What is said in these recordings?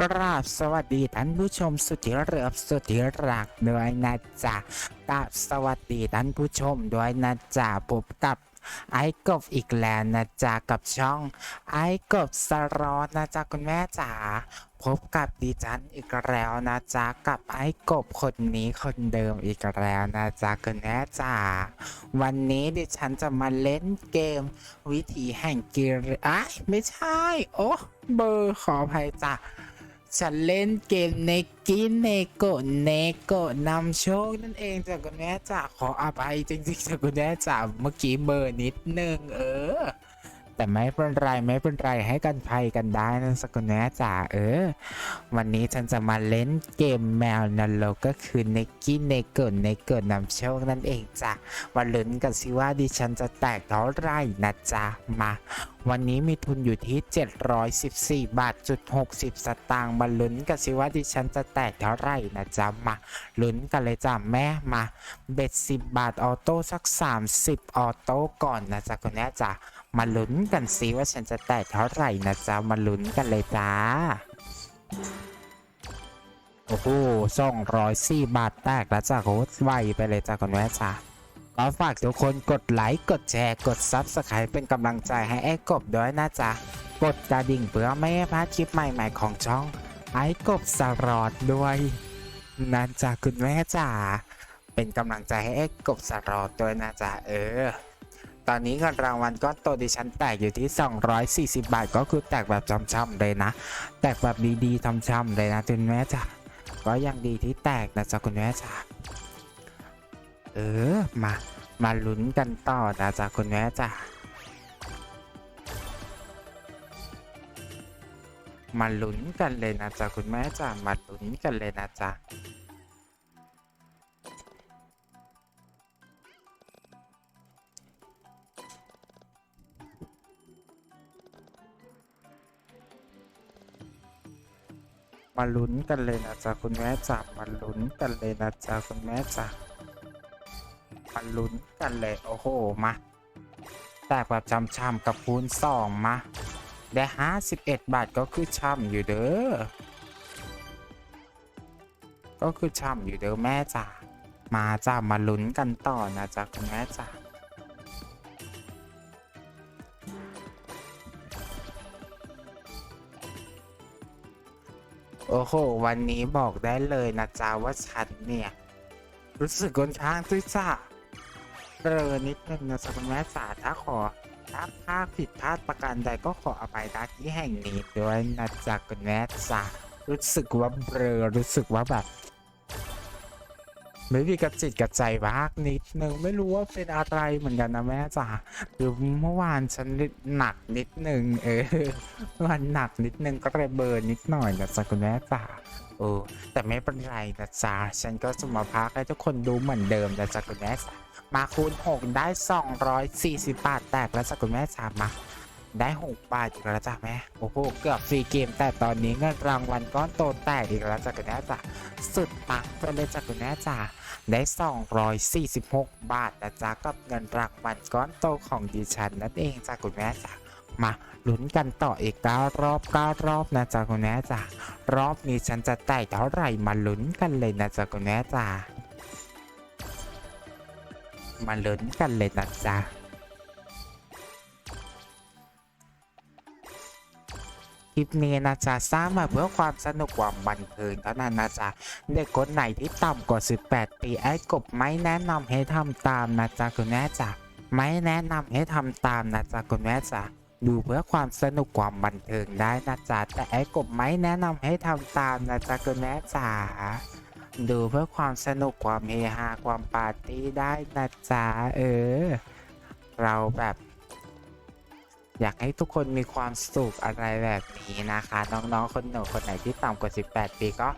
กราบสวัสดีท่านผู้ชมสุดที่เรับสุดที่รักด้วยนะจ๊ะกราบสวัสดีท่านผู้ชมด้วยนะจ๊ะพบกับไอ้กบอีกแล้วนะจ๊ะกับช่องไอ้กบสรอนนะจ๊ะคุณแม่จ๋า พบกับดิฉันอีกแล้วนะจ๊ะกับไอ้กบคนนี้คนเดิมอีกแล้วนะจ๊ะคุณแม่จ๋าวันนี้ดิฉันจะมาเล่นเกม วิถีแห่งกีรอะไม่ใช่ โอ้เบอร์ขออภัยจ้ะฉันเล่นเกมเนกิเนโกเนโกนำโชคนั่นเองจ้ะคุณแม่จ๋าขออภัยจริงๆจ้ะคุณแม่จ๋าเมื่อกี้เบอร์นิดนึงเออ แต่ไม่เป็นไรไม่เป็นไรให้กันภัยกันได้นะสักคุณแม่จ๋าเออ วันนี้ฉันจะมาเล่นเกมแมวนรกก็คือเนกิเนโกเนโกนำโชคนั่นเองจ้ะมาลุ้นกันสิว่าดิฉันจะแตกเท่าไหร่นะจ๊ะมาวันนี้มีทุนอยู่ที่ 714 บาทจุด60 สตางค์มาลุ้นกันสิว่าดิฉันจะแตกเท่าไหร่นะจ๊ะมาลุ้นกันเลยจ้ะแม่มาเบ็ด10 บาทออโต้สัก 30 ออโต้ก่อนนะจ๊ะคุณแม่จ้ะ มาลุ้นกันสิว่าฉันจะแตกเท่าไหร่นะจ๊ะมาลุ้นกันเลยจ้า โอ้โห204บาทแตกแล้วจ้ะโคตรไวไปเลยจ้ะคุณแม่จ้ะก็ฝากทุกคนกดไลค์ กดแชร์ กด Subscribe เป็นกำลังใจให้ไอ้กบด้วยนะจ๊ะ กดกระดิ่งเพื่อไม่ให้พลาดคลิปใหม่ๆของช่อง ไอ้กบสรอดด้วยนะจ๊ะคุณแม่จ๋าเป็นกำลังใจให้ไอ้กบสรอดด้วยนะจ๊ะเออ ตอนนี้เงินรางวัลก้อนโตดิฉันแตกอยู่ที่ 240 บาท ก็คือแตกแบบช้ำๆเลยนะ แตกแบบดีๆช้ำๆเลยนะคุณแม่จ๋าก็ยังดีที่แตกนะจ๊ะคุณแม่จ๋าเออมามาลุ้นกันต่อนะจ๊ะคุณแม่จ้ะมาลุ้นกันเลยนะจ๊ะคุณแม่จ้ะมาลุ้นกันเลยนะจ๊ะ มาลุ้นกันเลยนะจ๊ะคุณแม่จ้ะมาลุ้นกันเลยนะจ๊ะคุณแม่จ้ะมาลุ้นกันเลยโอ้โหมาแตกแบบช้ำๆกับคูณสองมาได้ห้าสิบเอ็ดบาทก็คือช่ำอยู่เด้อก็คือช่ำอยู่เด้อแม่จ๋ามาจ้ามาลุ้นกันต่อนะจ๊ะคุณแม่จ๋า โอ้โห วันนี้บอกได้เลยนะจ๊ะว่าฉันเนี่ย รู้สึกค่อนข้างที่าเรอนิดนึงนะจ๊ะแม่จ๋าถ้าขอถ้าพลาดผิดพลาดประการใดก็ขออภัยณที่แห่งนี้ด้วยนะจ๊ะคุณแม่จ๋ารู้สึกว่าเบลอรู้สึกว่าแบบ ไม่มีกระจิตกระใจบ้างนิดนึงไม่รู้ว่าเป็นอะไรเหมือนกันนะแม่จ๋าคือเมื่อวานฉันหนักนิดนึงเออวานหนักนิดนึงก็เลยเบลอนิดหน่อยนะจ๊ะคุณแม่จ๋าโอ้แต่ไม่เป็นไรนะจ๊ะฉันก็จะมาพักให้ทุกคนดูเหมือนเดิมนะจ๊ะคุณแม่จ๋ามาคูณ 6 ได้ 240 บาทแตกแล้วจ้ะคุณแม่จ๋ามา ได้6บาทอีกแล้วจ้ะแม่โอ้โหเกือบฟรีเกม แต่ตอนนี้เงินรางวัลก้อนโตแตกอีกแล้วจ้ะคุณแม่จ๋าสุดปังไปเลยจ้ะคุณแม่จ๋าได้ 246 บาทนะจ๊ะกับเงินรางวัลก้อนโตของดิฉันนั่นเองจ้ะคุณแม่จ๋ามาลุ้นกันต่ออีก9รอบ9รอบนะจ๊ะคุณแม่จ๋ารอบนี้ฉันจะแตกเท่าไหร่มาลุ้นกันเลยนะจ๊ะคุณแม่จ๋ามาลุ้นกันเลยนะจ๊ะ คลิปนี้นะจ๊ะสร้างมาเพื่อความสนุกความบันเทิงเท่านั้นนะจ๊ะเด็กคนไหนที่ต่ำกว่า 18 ปีไอ้กบไม่แนะนำให้ทำตามนะจ๊ะคุณแม่จ๋าไม่แนะนำให้ทำตามนะจ๊ะคุณแม่จ๋าดูเพื่อความสนุกความบันเทิงได้นะจ๊ะแต่ไอ้กบไม่แนะนำให้ทำตามนะจ๊ะคุณแม่จ๋าดูเพื่อความสนุกความเฮฮาความปาร์ตี้ได้นะจ๊ะเออ เราแบบ อยากให้ทุกคนมีความสุขอะไรแบบนี้นะคะ น้องๆ คนหนูคนไหนที่ต่ำกว่า 18 ปีก็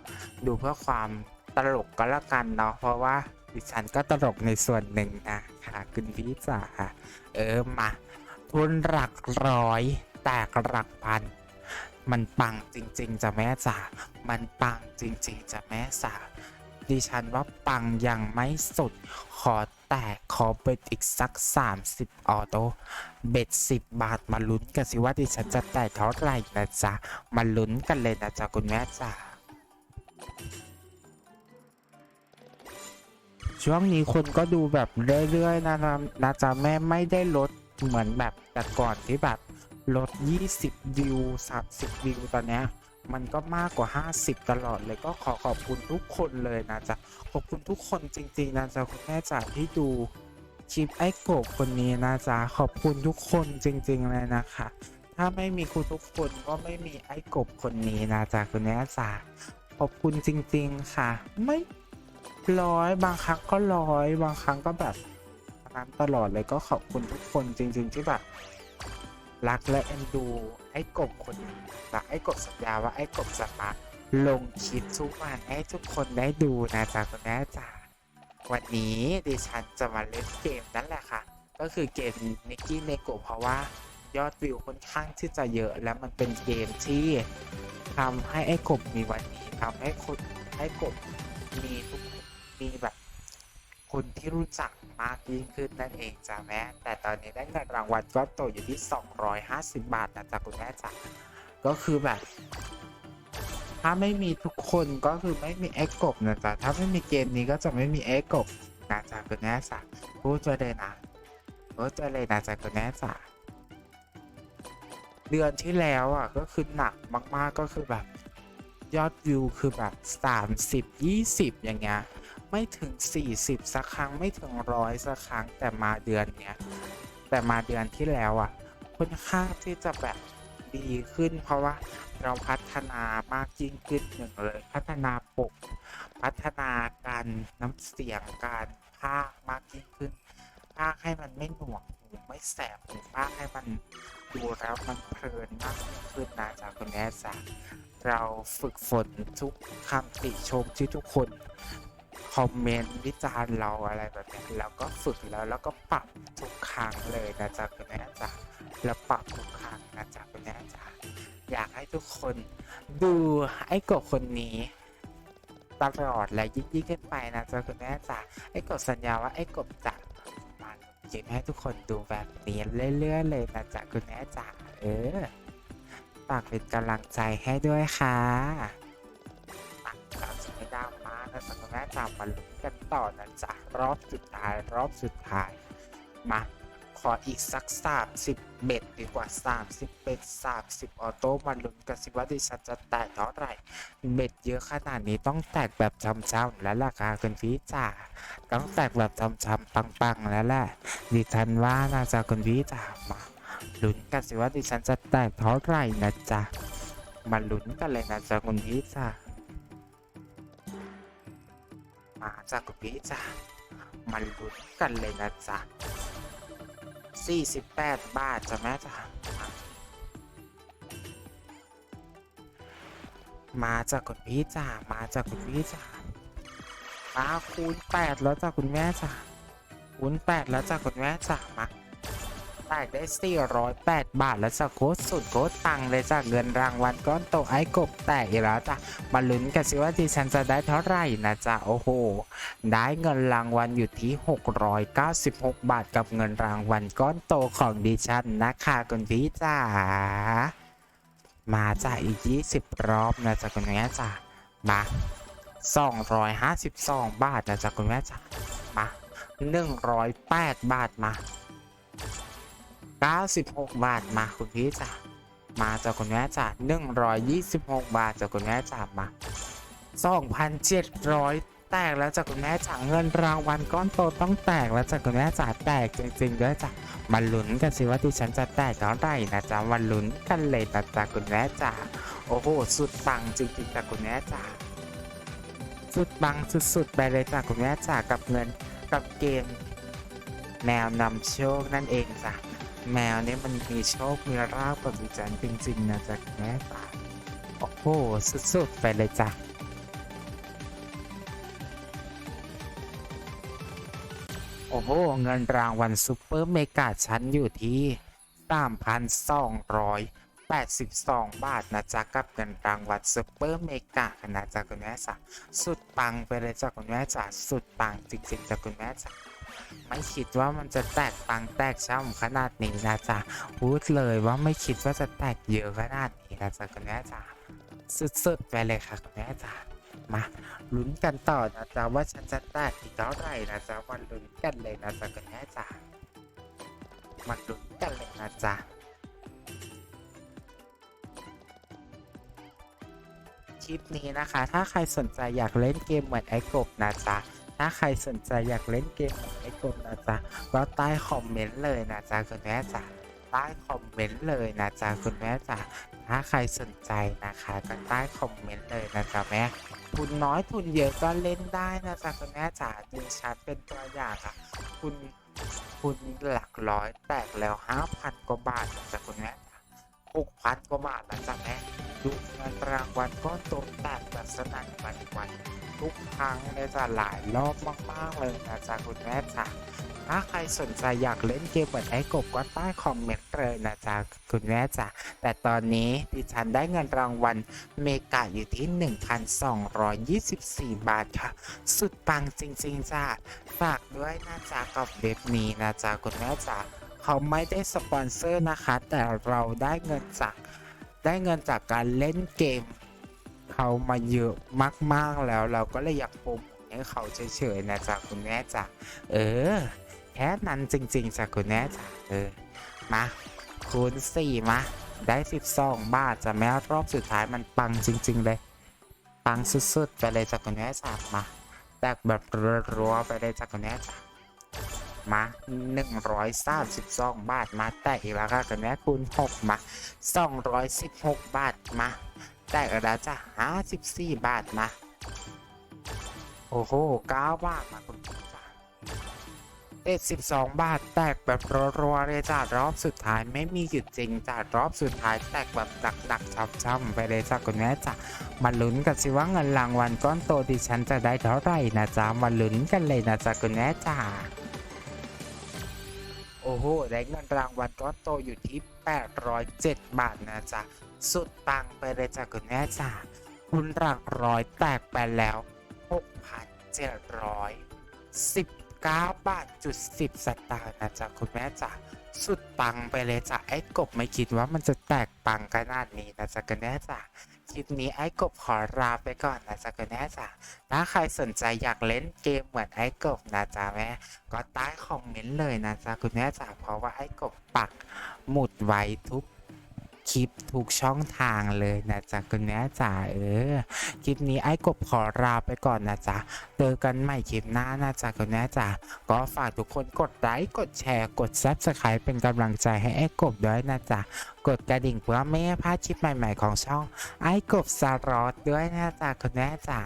ดูเพื่อความตลกก็แล้วกันเนาะเพราะว่าดิฉันก็ตลกในส่วนหนึ่งนะคะคุณพี่จ๋าเออมาทุนหลักร้อยแตกหลักพัน มันปังจริง ๆจะแม่จ๋ามันปังจริง ๆจะแม่จ๋าดิฉันว่าปังยังไม่สุดขอ แตกขอเบ็ดอีกสัก 30 ออโต้เบ็ด 10 บาทมาลุ้นกันสิว่าดิฉันจะแตกเท่าไหร่นะจ๊ะ มาลุ้นกันเลยนะจ๊ะคุณแม่จ๋าช่วงนี้คนก็ดูแบบเรื่อยๆนะนะนะจ๊ะแม่ไม่ได้ลดเหมือนแบบแต่ก่อนที่แบบลด 20 วิว 30 วิวตอนเนี้ย มันก็มากกว่า 50 ตลอดเลยก็ขอขอบคุณทุกคนเลยนะจ๊ะ ขอบคุณทุกคนจริงๆนะจ๊ะคุณแม่จ๋าที่ดูคลิปไอ้โกบคนนี้นะจ๊ะ ขอบคุณทุกคนจริงๆเลยนะคะ ถ้าไม่มีคุณทุกคนก็ไม่มีไอ้กบคนนี้นะจ๊ะคุณแม่จ๋า ขอบคุณจริงๆค่ะ ไม่ร้อยบางครั้งก็ร้อยบางครั้งก็แบบนั้นตลอดเลยก็ขอบคุณทุกคนจริง ๆ ที่แบบรักและเอ็นดู ไอ้กบคนนี้แต่ไอ้กบสัญญาว่าไอ้กบจะมาลงคลิปทุกวันให้ทุกคนได้ดูนะจ๊ะคุณแม่จ๋าวันนี้ดิฉันจะมาเล่นเกมนั่นแหละค่ะ ก็คือเกมนิกกี้เนโกเพราะว่ายอดวิวค่อนข้างที่จะเยอะ และมันเป็นเกมที่ทำให้ไอ้กบมีวันนี้ทำให้คนไอ้กบมีทุกมีแบบ คนที่รู้จักมากยิ่งขึ้นนั่นเองจ้ะแม่ แต่ตอนนี้ได้เงินรางวัลก็โตอยู่ที่ 250 บาทนะจ๊ะคุณแม่จ๋าก็คือแบบ ถ้าไม่มีทุกคนก็คือไม่มีเอ็กกบนะจ๊ะถ้าไม่มีเกมนี้ก็จะไม่มีเอ็กกบนะจ๊ะคุณแม่จ๋าพูดจะเลยนะพูดจะเลยนะจ๊ะคุณแม่จ๋าเดือนที่แล้วอะก็คือหนักมาก ๆก็คือแบบ ยอดวิวคือแบบ 30 20 อย่างเงี้ย ไม่ถึง 40 สักครั้งไม่ถึงร้อยสักครั้งแต่มาเดือนเนี้ยแต่มาเดือนที่แล้วอะค่อนข้างที่จะแบบดีขึ้น เพราะว่าเราพัฒนามากยิ่งขึ้นหนึ่งเลย พัฒนาปก พัฒนาการน้ำเสียงการพากย์มากยิ่งขึ้นพากย์ให้มันไม่หน่วงหูไม่แสบหูพากย์ให้มันดูแล้วมันเพลินมากยิ่งขึ้นนะจากคุณแม่จ๋าเราฝึกฝนทุกคำติชมที่ทุกคน คอมเมนต์วิจารณ์เราอะไรแบบนี้แล้วก็ฝึกแล้วแล้วก็ปรับทุกครั้งเลยนะจ๊ะคุณแม่จ๋าแล้วปรับทุกครั้งนะจ๊ะคุณแม่จ๋าอยากให้ทุกคนดูไอ้กบคนนี้ตลอดและยิ่งยิ่งขึ้นไปนะจ๊ะคุณแม่จ๋าไอ้กบสัญญาว่าไอ้กบจะมาเก็บให้ทุกคนดูแบบนี้เรื่อยๆเลยนะจ๊ะคุณแม่จ๋าเออฝากเป็นกำลังใจให้ด้วยค่ะานะสักแม่จำมาลุ้นกันต่อนะจ๊ะรอบสุดท้ายรอบสุดท้ายมาขออีกสัก 30เบ็ดดีกว่า 30เบ็ด30 ออโต้มาลุ้นกันสิว่าดิฉันจะแตกเท่าไหร่เบ็ดเยอะขนาดนี้ต้องแตกแบบจำๆแล้วล่ะค่ะคุณพี่จ๋าต้องแตกแบบจำๆปังๆแล้วแหละดิฉันว่านะจ๊ะคุณพี่จ๋ามาลุ้นกันสิว่าดิฉันจะแตกเท่าไหร่นะจ๊ะมาลุ้นกันเลยนะจ๊ะคุณพี่จ๋า มาจากคุณพี่จ้ะมันลุ้นกันเลยนะจ๊ะ48 บาทจ้ะแม่จ้ะมามาจากคุณพี่จ้ะมาจากคุณพี่จ้ะมาคูณ8แล้วจ้ะคุณแม่จ้ะคูณ8แล้วจ้ะคุณแม่จ้ะมา แตกได้ 408 บาท แล้วจะโคตรสุดโคตรตังเลยจ้ะเงินรางวัลก้อนโตไอ้กบแตกอีกแล้วจ้ะมาลุ้นกันสิว่าดิฉันจะได้เท่าไหร่นะจ๊ะโอ้โห ได้เงินรางวัลอยู่ที่ 696 บาทกับเงินรางวัลก้อนโตของดิฉันนะคะคุณพี่จ๋ามาจ้ะอีก 20 รอบนะจ๊ะคุณแม่จ๋ามา252 บาทนะจ๊ะคุณแม่จ๋ามา108 บาทมา 96 บาทมาคุณพี่จ๋ามาจากคุณแม่จ๋า126 บาทจากคุณแม่จ๋ามา2,700 แตกแล้วจากคุณแม่จ๋าเงินรางวัลก้อนโตต้องแตกแล้วจากคุณแม่จ๋าแตกจริงๆด้วยจ้ะมาลุ้นกันสิว่าที่ฉันจะแตกเท่าไหร่นะจ๊ะมาลุ้นกันเลยนะจ๊ะคุณแม่จ๋าโอ้โหสุดปังจริงๆจากคุณแม่จ๋าสุดปังสุดๆไปเลยจากคุณแม่จ๋ากับเงินกับเกมแมวนำโชคนั่นเองจ้ะ แมวเนี่ยมันมีโชค มีราบกับดิฉันจริง ๆ นะจ๊ะแม่จ๋าโอ้โห สุด ๆ ไปเลยจ้ะโอ้โห เงินรางวัลซูเปอร์เมกาชั้นอยู่ที่3,282 บาทนะจ๊ะกับเงินรางวัลซูเปอร์เมกานะจ๊ะคุณแม่จ๋าสุดปังไปเลยจ้ะคุณแม่จ๋าสุดปังจริงๆจ้ะคุณแม่จ๋า ไม่คิดว่ามันจะแตกปังแตกช่ำขนาดนี้นะจ๊ะพูดเลยว่าไม่คิดว่าจะแตกเยอะขนาดนี้นะจ๊ะคุณแม่จ๋าสุดๆไปเลยค่ะคุณแม่จ๋ามาลุ้นกันต่อนะจ๊ะว่าฉันจะแตกอีกเท่าไหร่นะจ๊ะวันลุ้นกันเลยนะจ๊ะคุณแม่จ๋ามาลุ้นกันเลยนะจ๊ะคลิปนี้นะคะ ถ้าใครสนใจอยากเล่นเกมเหมือนไอ้กบนะจ๊ะ ถ้าใครสนใจอยากเล่นเกมเหมือนไอ้กบนะจ๊ะก็ใต้คอมเมนต์เลยนะจ๊ะคุณแม่จ๋าใต้คอมเมนต์เลยนะจ๊ะคุณแม่จ๋าถ้าใครสนใจนะคะก็ใต้คอมเมนต์เลยนะจ๊ะแม่ทุนน้อยทุนเยอะก็เล่นได้นะจ๊ะคุณแม่จ๋าดูชัดเป็นตัวอย่างอะคุณคุณหลักร้อยแตกแล้วห้าพันกว่าบาทนะจ๊ะคุณแม่หกพันกว่าบาทนะจ๊ะแม่ ดูเงินรางวัลก็ตกแตกแบบสนั่นวันวันทุกครั้งเลยจะหลายรอบมากๆเลยนะจ๊ะคุณแม่จ๋าถ้าใครสนใจอยากเล่นเกมเหมือนไอ้กบก็ใต้คอมเมนต์เลยนะจ๊ะคุณแม่จ๋าแต่ตอนนี้ดิฉันได้เงินรางวัลเมกาอยู่ที่ 1,224 บาทค่ะ สุดปังจริง ๆจ้าฝากด้วยนะจ๊ะกับเว็บนี้นะจ๊ะคุณแม่จ๋าเขาไม่ได้สปอนเซอร์นะคะ แต่เราได้เงินจาก ได้เงินจากการเล่นเกม เขามาเยอะมากๆแล้ว เราก็เลยอยากโปรโมทให้เขาเฉยๆนะจ๊ะคุณแม่จ๋าเออ แค่นั้นจริงๆจ้ะคุณแม่จ๋าเออมาคูณสี่มาได้12บาทจะแม้รอบสุดท้ายมันปังจริง ๆ เลย ปังสุดๆไปเลยจ้ะคุณแม่จ๋ามาแตกแบบรัวๆไปเลยจ้ะคุณแม่จ๋า มา132บาทมาแตกอีกแล้วค่ะคุณแม่คูณ6มา216บาทมาแตกแล้วจ้ะ54บาทมาโอ้โห9บาทมาคุณผู้ชมเอ็ด12บสองบาทแตกแบบรัวๆเลยจ้ะรอบสุดท้ายไม่มีหยุดจริงจ้ะรอบสุดท้ายแตกแบบหนักๆช้ำๆไปเลยจ้ะคุณแม่จ้ะมาลุ้นกันสิว่าเงินรางวัลก้อนโตดิฉันจะได้เท่าไหร่นะจ๊ะมาลุ้นกันเลยนะจ๊ะคุณแม่จ้ะ โหได้เงินรางวัลก้อนโตอยู่ที่ 807 บาทนะจ๊ะ สุดปังไปเลยจ้ะคุณแม่จ้ะคุณหลักร้อยแตกไปแล้ว 6,719 บาทจุด10สตางค์นะจ๊ะคุณแม่จ้ะสุดปังไปเลยจ้ะไอ้กบไม่คิดว่ามันจะแตกปังขนาดนี้นะจ๊ะคุณแม่จ้ะ คลิปนี้ไอ้กบขอลาไปก่อนนะจ๊ะคุณแม่จ้ะถ้าใครสนใจอยากเล่นเกมเหมือนไอ้กบนะจ๊ะแม่ ก็ใต้คอมเมนต์เลยนะจ๊ะคุณแม่จ๋าเพราะว่าไอ้กบปักหมุดไว้ทุก คลิปทุกช่องทางเลยนะจ๊ะคุณแม่จ๋าเออคลิปนี้ไอ้กบขอลาไปก่อนนะจ๊ะเจอกันใหม่คลิปหน้านะจ๊ะคุณแม่จ๋าก็ฝากทุกคนกดไลค์กดแชร์กดซับสไครป์เป็นกำลังใจให้ไอ้กบด้วยนะจ๊ะกดกระดิ่งเพื่อไม่ให้พลาดคลิปใหม่ ๆ ของช่องไอ้กบสารอดด้วยนะจ๊ะคุณแม่จ๋า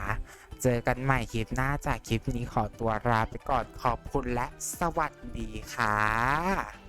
เจอกันใหม่คลิปหน้าจากคลิปนี้ขอตัวลาไปก่อนขอบคุณและสวัสดีค่ะ